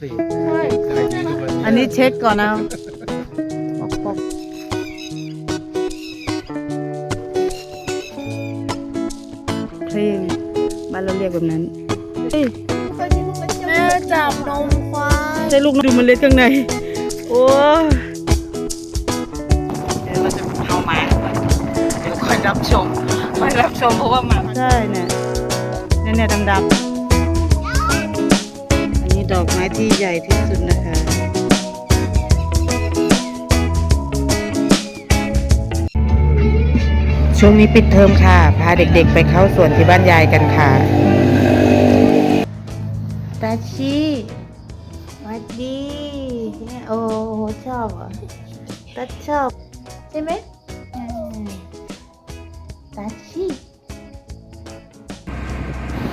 สิใจดีทุกวันอันนี้เช็คก่อนนะปอกปอกเพลงบ้านเราเรียกแบบนั้นเฮ้ยแม่จับนมควายใช่ลูกดูเมันเล็ดข้างใน โอ้ยเดี๋ยวเราจะเอามา เดี๋ยวคอยรับชมคอยรับชมเพราะว่าหมา ใช่เนี่ยเนี่ยเนี่ยดำๆอันนี้ ดอกไม้ที่ใหญ่ที่สุดนะคะช่วงนี้ปิดเทอมค่ะ พาเด็กๆไปเข้าสวนที่บ้านยายกันค่ะตาชีสวัสดีเนี่ยโอ้โหชอบเหรอะตาชอบ ใช่ไหมอืมตาชี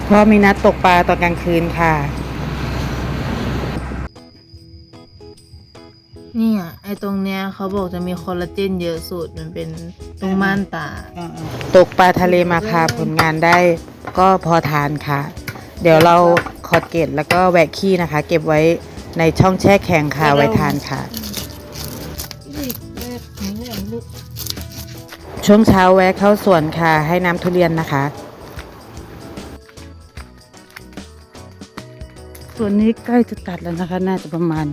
พ่อมีนัดตกปลาตอนกลางคืนค่ะ เนี่ยไอตรงเนี้ยเขาบอกจะมีคอลลาเจนเยอะสุดมันเป็นตรงม่านตาตกปลาทะเลมาค่ะผลงานได้ก็พอทานค่ะ เดี๋ยวเราคอดเกตแล้วก็แวกขี้นะคะ เก็บไว้ในช่องแช่แข็งค่ะไว้ทานค่ะ ช่วงเช้าแวะเข้าสวนค่ะ ให้น้ำทุเรียนนะคะ ส่วนนี้ใกล้จะตัดแล้วนะคะ น่าจะประมาณ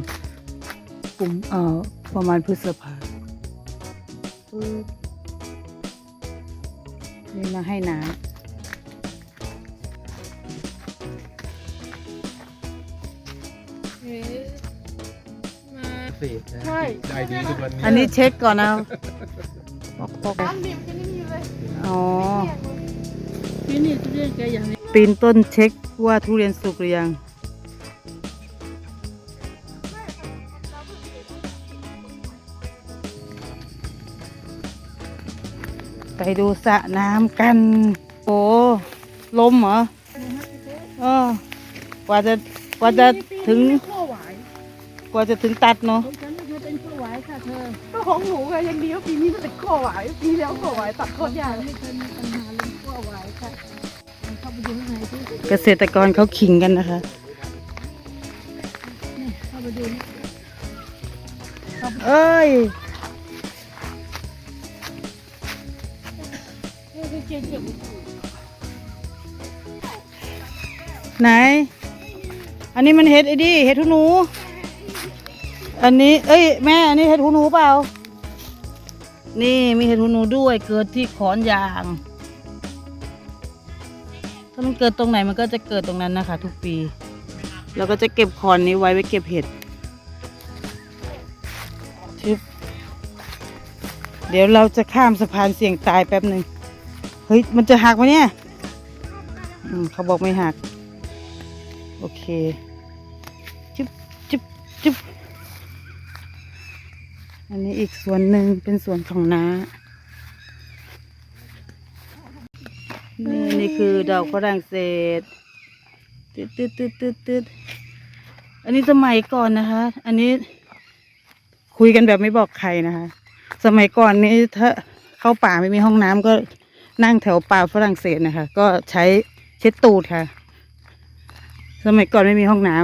กลุ่มเอ่อประมาณพฤษภาปึ๊บนี่มาให้น้ำสิใจดีทุกวันอันนี้เช็คก่อนนะปอกปอกอ๋อปีนต้นเช็คว่าทุเรียนสุกหรือยัง ดูสระน้ำกัน โอ้ลมเหรอเออกว่าจะกว่าจะถึง กว่าจะถึงตัดเนาะก็ของหนูไงยังดีว่าปีนี้มันเป็นข้อหวายปีแล้วข้อหวายตัดโคตรยากไม่เคยมีปัญหาเรื่องข้อหวายค่ะเข้าไปดูข้างในที่เกษตรกรเขาขิงกันนะคะเข้าไปดู เอ้ย ไหน อันนี้มันเห็ดไอ้ดิเห็ดหูหนู อันนี้ เอ้ยแม่ อันนี้เห็ดหูหนูเปล่า นี่มีเห็ดหูหนูด้วยเกิดที่ขอนยาง ถ้ามันเกิดตรงไหนมันก็จะเกิดตรงนั้นนะคะ ทุกปี เราก็จะเก็บขอนนี้ไว้ไว้เก็บเห็ดชึบเดี๋ยวเราจะข้ามสะพานเสี่ยงตายแป๊บหนึ่ง เฮ้ย มันจะหักไหมเนี่ยอืมเขาบอกไม่หัก โอเค จุ๊บจุ๊บจุ๊บอันนี้อีกส่วนหนึ่งเป็นส่วนของน้า นี่นี่คือดอกฝรั่งเศสตืดตืดตืดตืดตืดอันนี้สมัยก่อนนะคะ อันนี้คุยกันแบบไม่บอกใครนะคะ สมัยก่อนนี้ถ้าเข้าป่าไม่มีห้องน้ำก็ นั่งแถวป่าฝรั่งเศสนะคะ ก็ใช้เช็ดตูดค่ะ สมัยก่อนไม่มีห้องน้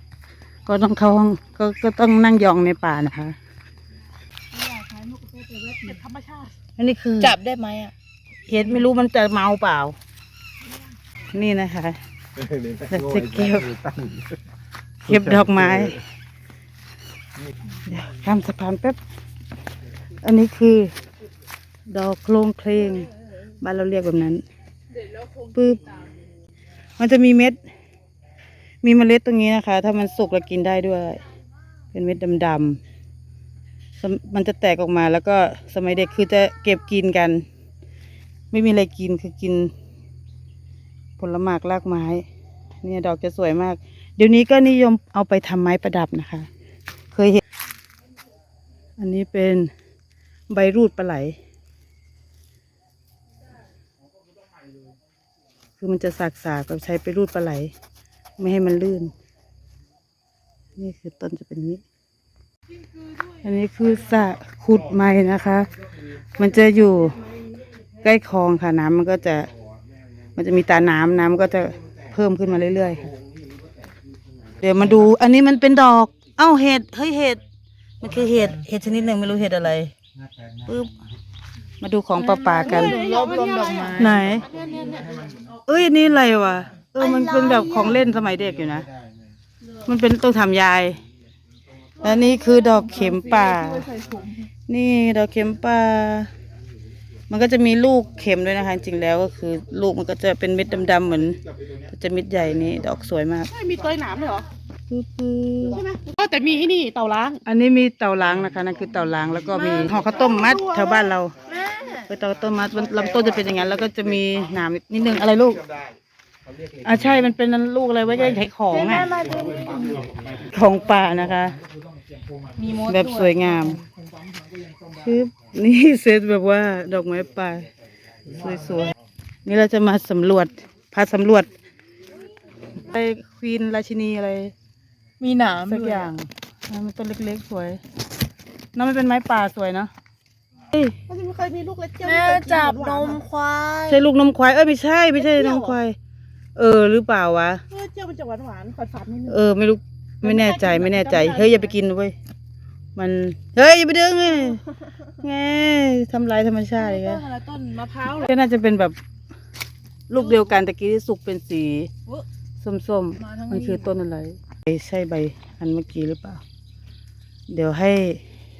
ำก็ต้องเข้าห้องก็ก็ต้องนั่งยองในป่านะคะธรรมชาติอันนี้คือจับได้ไหมอะเห็ดไม่รู้มันจะเมาเปล่า นี่นะคะจะเก็บเก็บดอกไม้เดี๋ยวข้ามสะพานแป๊บ อันนี้คือ ดอกโครงเคลง บ้านเราเรียกแบบนั้นปึ๊บมันจะมีเม็ด มีเมล็ดตรงนี้นะคะ ถ้ามันสุกแล้วกินได้ด้วย เป็นเม็ดดำๆสมมันจะแตกออกมาแล้วก็สมัยเด็กคือจะเก็บกินกัน ไม่มีอะไรกินคือกิน ผลหมากรากไม้ เนี่ยดอกจะสวยมาก เดี๋ยวนี้ก็นิยมเอาไปทำไม้ประดับนะคะ เคยเห็น อันนี้เป็นใบรูดปลาไหล คือมันจะสากๆเราใช้ไปรูดปลาไหล ไม่ให้มันลื่น นี่คือต้นจะเป็นนี้ อันนี้คือสระขุดไม้นะคะ มันจะอยู่ใกล้คลองค่ะน้ำมันก็จะ มันจะมีตาน้ำน้ำก็จะเพิ่มขึ้นมาเรื่อยๆ เดี๋ยวมาดู อันนี้มันเป็นดอก เอ้าเห็ด เฮ้ยเห็ด มันคือเห็ด เห็ดชนิดหนึ่งไม่รู้เห็ดอะไรปึ๊บ มาดูของป่าป่าๆกันรวบรวมดอกไม้ไหน เอ้ยอันนี่อะไรวะ เออ มันเป็นแบบของเล่นสมัยเด็กอยู่นะ มันเป็นต้องทำยาย และนี่คือดอกเข็มป่า นี่ดอกเข็มป่า มันก็จะมีลูกเข็มด้วยนะคะ จริงๆแล้วก็คือ ลูกมันก็จะเป็นเม็ดดำๆเหมือน จะเม็ดใหญ่นี่ ดอกสวยมาก ไม่มีเตยหนามเลยเหรอ ปึ๊บปึ๊บใช่ไหมก็แต่มีไอ้นี่เต่าล้าง อันนี้มีเต่าล้างนะคะนั่นคือเต่าล้างแล้วก็มีห่อข้าวต้มมัดแถวบ้านเราคือเต่าต้มมัดลำต้นจะเป็นอย่างนั้นแล้วก็จะมีหนามนิดนึงอะไรลูกอ่าใช่มันเป็นนั้นลูกอะไรไว้จะใช้ของอะของป่านะคะมีมดแบบสวยงามคือนี่เซตแบบว่าดอกไม้ป่าสวยๆนี่เราจะมาสำรวจพาสำรวจไปควีนราชินีอะไร มีหนามสักอย่างอะมันต้นเล็กๆสวยน้องมันเป็นไม้ป่าสวยเนาะเอ้ยมันจะไม่เคยมีลูกเล็กเจ้าแม่จับนมควายใช่ลูกนมควายเอ้ยไม่ใช่ ไม่ใช่นมควายเออหรือเปล่าวะ เออเจ้ามันจะหวานหวานๆฝาดๆนิดนึง เออไม่รู้ไม่แน่ใจไม่แน่ใจเฮ้ยอย่าไปกินนะเว้ยมันเฮ้ยอย่าไปดึงไงไงทำลายธรรมชาติอีกต้แล้วนอะไรต้นมะพร้าวเหรอ ก็น่าจะเป็นแบบลูกเดียวกันตะกี้ที่สุกเป็นสีส้มๆมันคือต้นอะไร ใช่ใบอันเมื่อกี้หรือเปล่า เดี๋ยวให้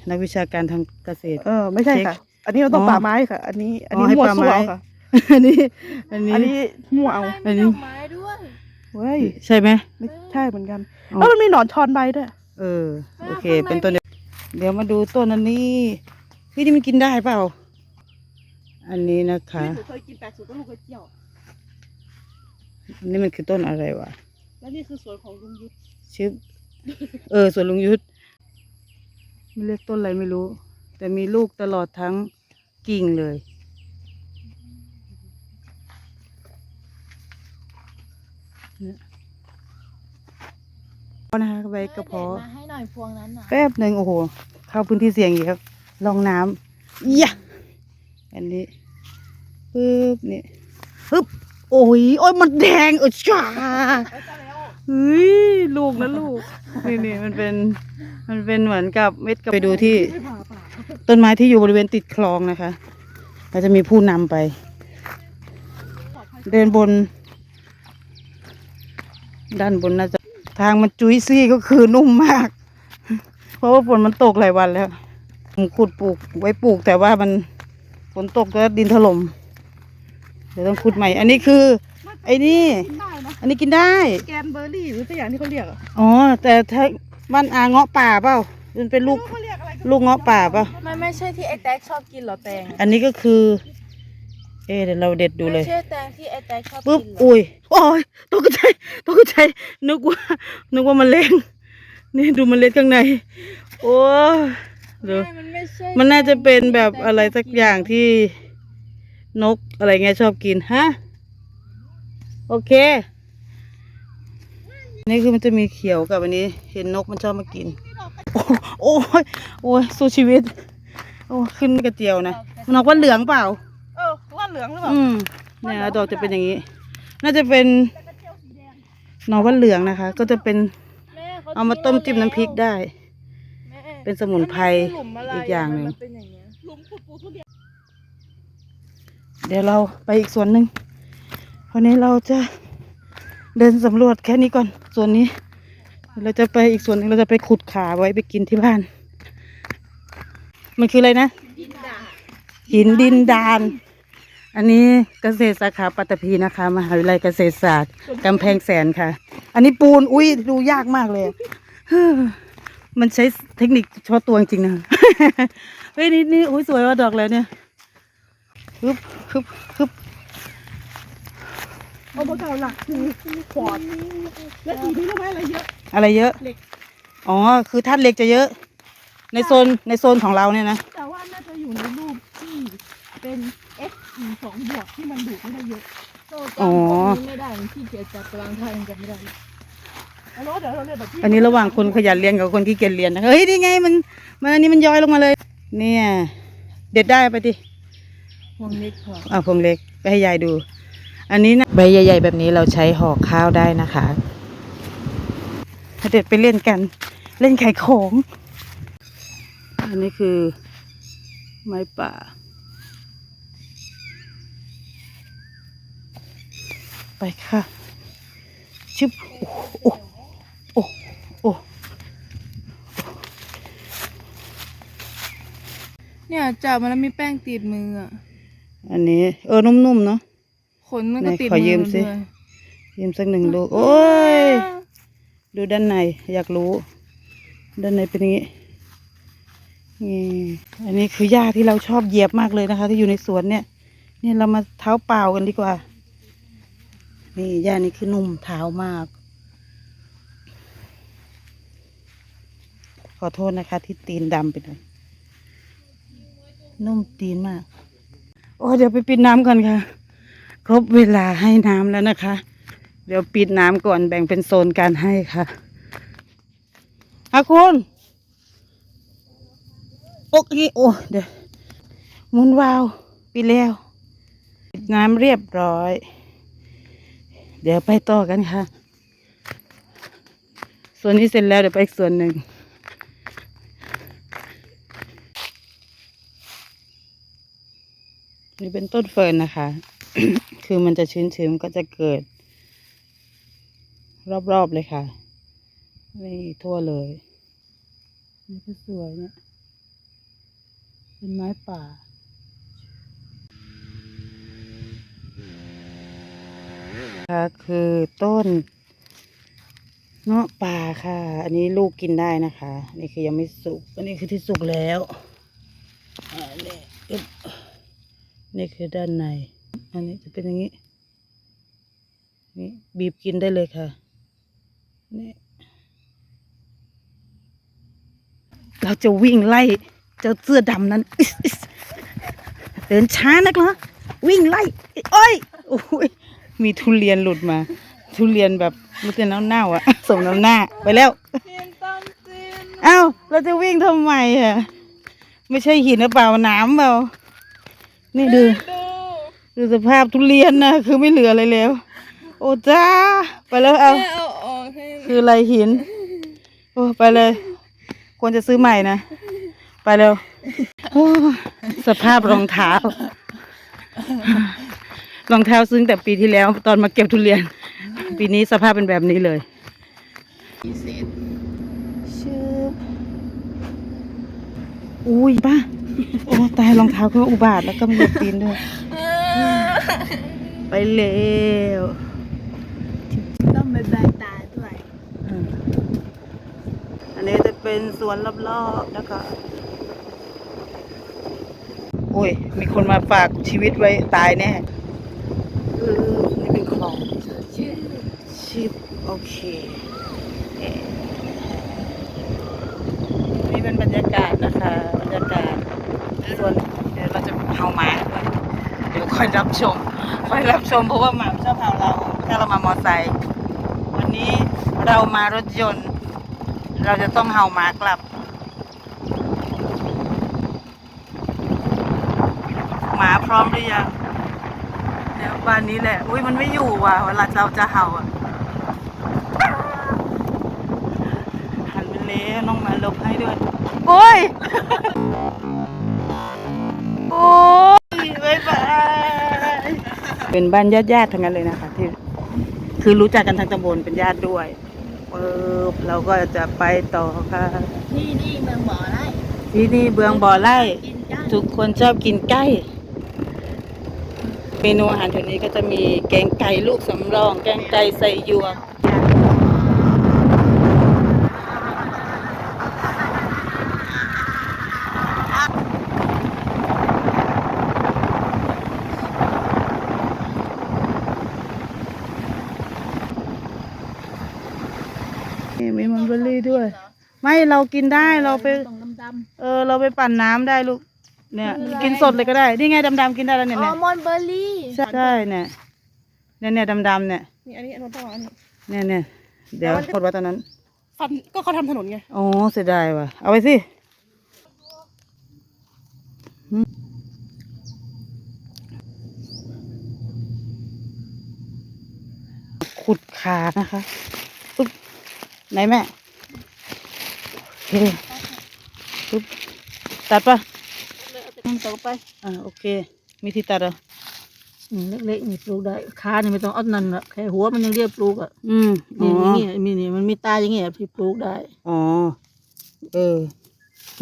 นักวิชาการทางเกษตร เออไม่ใช่ค่ะ อันนี้เราต้องอ๋อป่าไม้ค่ะ อันนี้อันนี้อ๋อให้มั่วป่าซั่วไม้ค่ะอันนี้ อันนี้อันนี้มั่วเอาอันนี้ไม้ด้วยเว้ยใช่ไหมไม่ใช่เหมือนกันอ๋อแล้วมันมีหนอนชอนใบด้วยเออโอเค เป็นต้นเดียวเดี๋ยวมาดูต้นอันนี้พี่นี่มันกินได้เปล่า อันนี้นะคะหนูเคยกินแปลกสุดก็ลูกกระเจียวอันนี้มันคือต้นอะไรวะ แล้วนี่คือสวนของลุงยุทธ ชื่อเออสวนลุงยุทธไม่เรียกต้นอะไรไม่รู้ แต่มีลูกตลอดทั้งกิ่งเลยเนี่ยนะคะใบกระเพาะมาให้หน่อยพวงนั้นน่ะแป๊บหนึ่งโอ้โห เข้าพื้นที่เสี่ยงอีกครับลองน้ำยะอันนี้ปึ๊บนี่ปึ๊บโอ้ยโอ้ยมันแดงเออจ้า เฮ้ยลูกนะลูกนี่นี่มันเป็น มันเป็นเหมือนกับเม็ดกับไปดูที่ ต้นไม้ที่อยู่บริเวณติดคลองนะคะเราจะมีผู้นำไป เดินบน ด้านบนน่าจะทางมันจุยซี่ก็คือนุ่มมาก เพราะว่าฝนมันตกหลายวันแล้วผมขุดปลูกไว้ปลูกแต่ว่ามันฝนตกแล้วดินถล่มเดี๋ยวต้องขุดใหม่ อันนี้คือ ไอ้นี่กินได้นะ อันนี้กินได้ แกนเบอร์รี่หรือสักอย่างที่เขาเรียกอะอ๋อ แต่ถ้าบ้านอาเงาะป่าเปล่ามันเป็นลูก เขาเรียกอะไรก็ลูกเงาะป่าเปล่ามันไม่ใช่ที่ไอ้แต๊กชอบกินเหรอแตงอันนี้ก็คือ เอ๊ะเดี๋ยวเราเด็ดดูเลยไม่ใช่แตงที่ไอ้แต๊กชอบปุ๊บ กินเหรออุ้ย โอ้ยตกใจตกใจ นึกว่า นึกว่ามันเล็ง นี่ดูมันเล็ดข้างใน โอ้ยเดี๋ยว ใช่มันไม่ใช่มันน่าจะเป็นแบบอะไรสักอย่างที่นกอะไรเงี้ยชอบกินฮะ โอเค นี่คือมันจะมีเขียวกับอันนี้ เห็นนกมันชอบมากินโอ้โอ้ยโอ้ยสู้ชีวิต โอ้ขึ้นกระเจียวนะมันออกว่าเหลืองเปล่า เออว่าเหลืองหรือเปล่าอืมเนี่ยดอกจะเป็นอย่างนี้ น่าจะเป็นหนอว่าเหลืองนะคะ ก็จะเป็นแม่ขเอามาต้มจิ้มน้ำพริกได้แม่เป็นสมุนไพรหลุมอะไรอีกอย่างหนึ่งมันเป็นอย่างเงี้ยหลุมขุดปูทุเรียนเดี๋ยวเราไปอีกส่วนหนึ่งวันนี้เราจะเดินสำรวจแค่นี้ก่อน ส่วนนี้ เราจะไปอีกส่วนหนึงเราจะไปขุดขาไว้ไปกินที่บ้าน มันคืออะไรนะ หินดินดาน อันนี้เกษตรสาขาปัตตภีนะคะมหาวิทยาลัยเกษตรศาสตร์กำแพงแสนค่ะ อันนี้ปูนอุ้ยดูยากมากเลยเฮ้อมันใช้เทคนิคเฉพาะตัวจริงๆนะเฮ้ยนี่นี่อุ้ยสวยว่าดอกแล้วเนี่ยฮึบฮึบฮึบ เอามาเก่าหลักคือขวดและสีนี้รู้ไหมอะไรเยอะอะไรเยอะ เหล็กอ๋อ คือธาตุเหล็กจะเยอะ ในโซนในโซนของเราเนี่ยนะ แต่ว่าน่าจะอยู่ในรูปที่เป็น x สองบวกที่มันดูดไม่ได้เยอะโซ่อ๋อจำพวกนี้ไม่ได้มันขี้เกียจจับตารางไทยมันจำไม่ได้แล้วเดี๋ยวเราเรียนแบบที่อันนี้ระหว่างคนขยันเรียนกับคนขี้เกียจเรียนนะเฮ้ยนี่ไงมันมันอันนี้มันย้อยลงมาเลย เนี่ย เด็ดได้ไปดิพวงเล็กพออ่าพวงเล็กไปให้ยายดู อันนี้นะใบใหญ่ ๆ แบบนี้เราใช้ห่อข้าวได้นะคะเด็ดไปเล่นกัน เล่นไข่ของ อันนี้คือ ไม้ป่า ไปค่ะ ชึบ โอ้โอ้โอ้โอ้เนี่ยจับมาแล้วมีแป้งติดมืออะ อันนี้ เออ นุ่มๆเนาะ นมันก็ไหนติดขอมืยืมสิด้วยยืมสักหนึ่งลูกโอ้ย ดูด้านในอยากรู้ ด้านในเป็นอย่างนี้นี่อันนี้คือหญ้าที่เราชอบเหยียบมากเลยนะคะ ที่อยู่ในสวนเนี่ย เนี่ยเรามาเท้าเปล่ากันดีกว่า นี่หญ้านี่คือนุ่มเท้ามาก ขอโทษนะคะ ที่ตีนดำไปหน่อยนุ่มตีนมาก โอ้เดี๋ยวไปปิดน้ำก่อนค่ะ ครบเวลาให้น้ำแล้วนะคะ เดี๋ยวปิดน้ำก่อนแบ่งเป็นโซนการให้ค่ะอาคุณโอเคโอ้เดี๋ยวมุนวาวปิดแล้วปิดน้ำเรียบร้อย เดี๋ยวไปต่อกันค่ะ ส่วนนี้เสร็จแล้วเดี๋ยวไปอีกส่วนหนึ่งนี่เป็นต้นเฟิร์นนะคะ คือมันจะชื้นๆก็จะเกิด รอบๆเลยค่ะนี่ทั่วเลย นี่ก็สวยเนี่ย เป็นไม้ป่าค่ะคือต้นเงาะป่าค่ะ อันนี้ลูกกินได้นะคะ นี่คือยังไม่สุก อันนี้คือที่สุกแล้วอ่านี่อึ๊บนี่คือด้านใน อันนี้จะเป็นอย่างนี้ นี่บีบกินได้เลยค่ะ นี่ เราจะวิ่งไล่เจ้าเสื้อดำนั้น เดินช้านักเหรอวิ่งไล่โอ้ยโอ้ยมีทุเรียนหลุดมา ทุเรียนแบบมันจะเน่าอะสมน้ำหน้าไปแล้วเอ้าเราจะวิ่งทำไมอะไม่ใช่หินหรือเปล่าน้ำเปล่านี่ดู ดูสภาพทุเรียนนะคือไม่เหลืออะไรแล้ว โอ้จ้า ไปแล้วเอา เอาออกให้คืออะไรหิน โอ้ไปเลย ควรจะซื้อใหม่นะ ไปเร็วโอ้สภาพรองเท้า รองเท้าซื้อตั้งแต่ปีที่แล้วตอนมาเก็บทุเรียน ปีนี้สภาพเป็นแบบนี้เลยชืบอุ้ยป้าโอ้ตายรองเท้าก็อุบาทแล้วก็มีเหยียบตีนด้วย ไปเร็วต้องไปบายตาด้วยอืมอันนี้จะเป็นสวนรอบๆแล้วก็โอ้ย มีคนมาฝากชีวิตไว้ตายแน่เออนี่เป็นคลองชิบโอเคเอ่อนี่เป็นบรรยากาศนะคะ บรรยากาศส่วนเดี๋ยวเราจะเผาหมาด้วย เดี๋ยวคอยรับชมคอยรับชมเพราะว่าหมาชอบเห่าเราถ้าเรามามอไซค์วันนี้เรามารถยนต์ เราจะต้องเห่าหมากลับ หมาพร้อมหรือยังเดี๋ยวบ้านนี้แหละ อุ้ยมันไม่อยู่ว่ะเวลาเราจะเห่าอะหันไปเลยน้องหมาลบให้ด้วยโอ้ยโอ้ เป็นบ้านญาติๆทั้งนั้นเลยนะคะที่คือรู้จักกันทั้งตำบลเป็นญาติด้วยเออเราก็จะไปต่อค่ะนี่นี่เมืองบ่อไร่ที่นี่เบืองบ่อไร่กินกันทุกคนชอบกินไก่เมนูอาหารแถวนี้ก็จะมีแกงไก่ลูกสำรอง แกงไก่ใส่หยวกนี่มีมันเบอร์รี่ ด้วย ไม่เรากินได้เราไป ตรงดำเออ เราไปปั่นน้ำได้ลูก เนี่ย กินสดเลยก็ได้ นี่ไงดำๆกินได้แล้วๆเนี่ยอ๋อเนี่ยมอนเบอร์รี่ใช่ใช่เนี่ยเนี่ยเนี่ยดำๆเนี่ยนี่อันนี้อันนั้นต้องอันนี้ เนี่ยเนี่ยเดี๋ยวพดไว้ตอนนั้น ฟันก็เขาทำถนนไง อ๋อเสียดายว่ะ เอาไว้สิหืมขุดขานะคะปึ๊บไหนแม่โอ เคปึ๊บตัดปะมันต่อไปอ่าโอเค มีที่ตัดเหรออืมเล็กๆนี่ปลูกได้ขาเนี่ยไม่ต้องเอานั่นละแค่หัวมันยังเรียบปลูกอะอืมอ๋นี่ออย่างเงี้ยมีนี่มันมีตาอย่างเงี้ยพี่ปลูกได้อ๋อเออ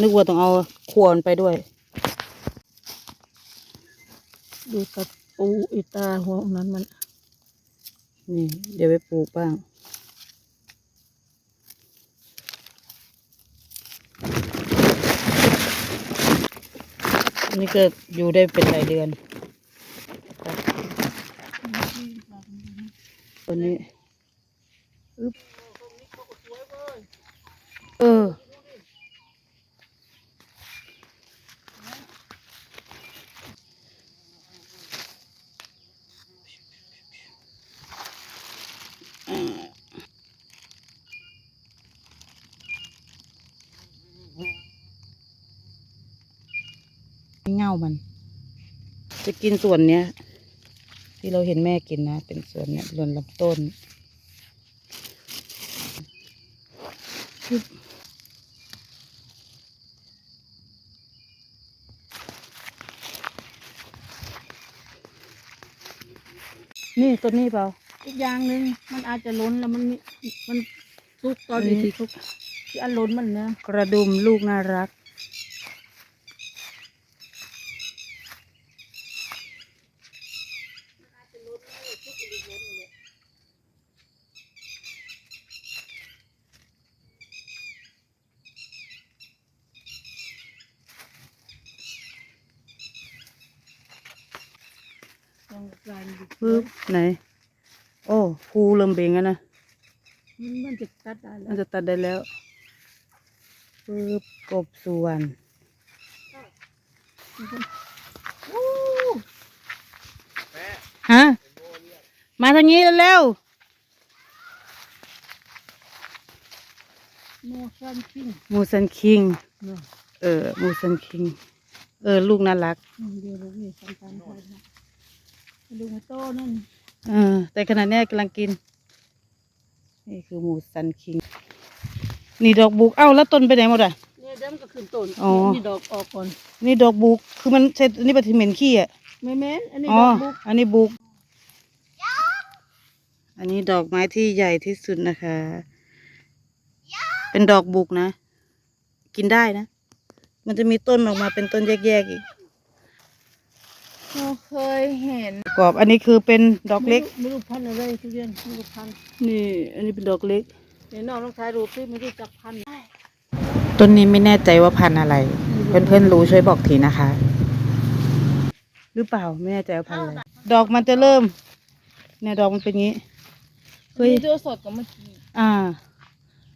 นึกว่าต้องเอาขวนไปด้วย ดูตะปูอีตาหัวนั้นมัน นี่ เดี๋ยวไปปลูกบ้าง นี่ก็อยู่ได้เป็นหลายเดือนตัวนี้เออามัน จะกินส่วนเนี้ย ที่เราเห็นแม่กินนะ เป็นส่วนเนี้ยส่วนลำต้น นี่ตัวนี้เปล่าอีกอย่างหนึ่งมันอาจจะล้นแล้วมันมีมันสุกตอนอันนี้ที่ทุกที่อันล้นมันนะกระดุมลูกน่ารัก ลองกลายมันดูปึ๊บไหน โอ้ภูเริ่มเบ่งแล้วนะ มันมันจะตัดได้แล้มันวจะตัดได้แล้วปึ๊บกบส่วนฮะ มาทางนี้เร็วโมชั่นคิงๆมูซันคิง เนาะเออมูซันคิง เออ ลูกน่ารัก อืมเดี๋ยวลูกนี่ทำตามเขานะ ดูมาโตนั่นเออแต่ขณะเนี้ยกำลังกิน นี่คือหมูซันคิง นี่ดอกบุก เอ้าแล้วต้นไปไหนหมดอะ เนี่ยเดิมก็ขึ้นต้นอ๋อ นี่ดอกออกก่อนนี่ดอกบุก คือมันใช่อันนี้ปฏิเหม็นขี้อะไม่แม่นอันนี้อ๋ดออกบุกอันนี้บุก อันนี้ดอกไม้ที่ใหญ่ที่สุดนะคะ เป็นดอกบุกนะ กินได้นะ มันจะมีต้นออกมาเป็นต้นแยกๆอีก เราเคยเห็นกรอบอันนี้คือเป็นดอกเล็ก ไม่รู้พันธุ์อะไรทุเรียนไม่รู้พันธุ์นี่ อันนี้เป็นดอกเล็กเดี๋ยวน้องลองถ่ายรูปซิไม่รู้จักพันธุ์ต้นนี้ไม่แน่ใจว่าพันธุ์อะไร เพื่อนๆรู้ช่วยบอกทีนะคะ หรือเปล่าไม่แน่ใจว่าพันธุ์อะไรดอกมันจะเริ่ม เนี่ยดอกมันเป็นงี้เฮ้ยมีตัวสดกับเมื่อกี้อ่า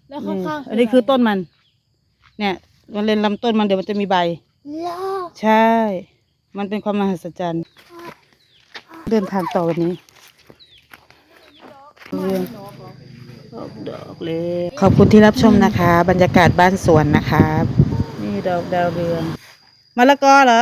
แล้วนี่ข้างๆอันนี้คือต้นมัน เนี่ย มันเล่นลำต้นมันเดี๋ยวมันจะมีใบใช่ มันเป็นความมหัศจรรย์ เดินทางต่อวันนี้เรื่องดอกเลยขอบคุณที่รับชมนะคะ บรรยากาศบ้านสวนนะคะ นี่ดอกดาวเรืองมะละกอเหรอ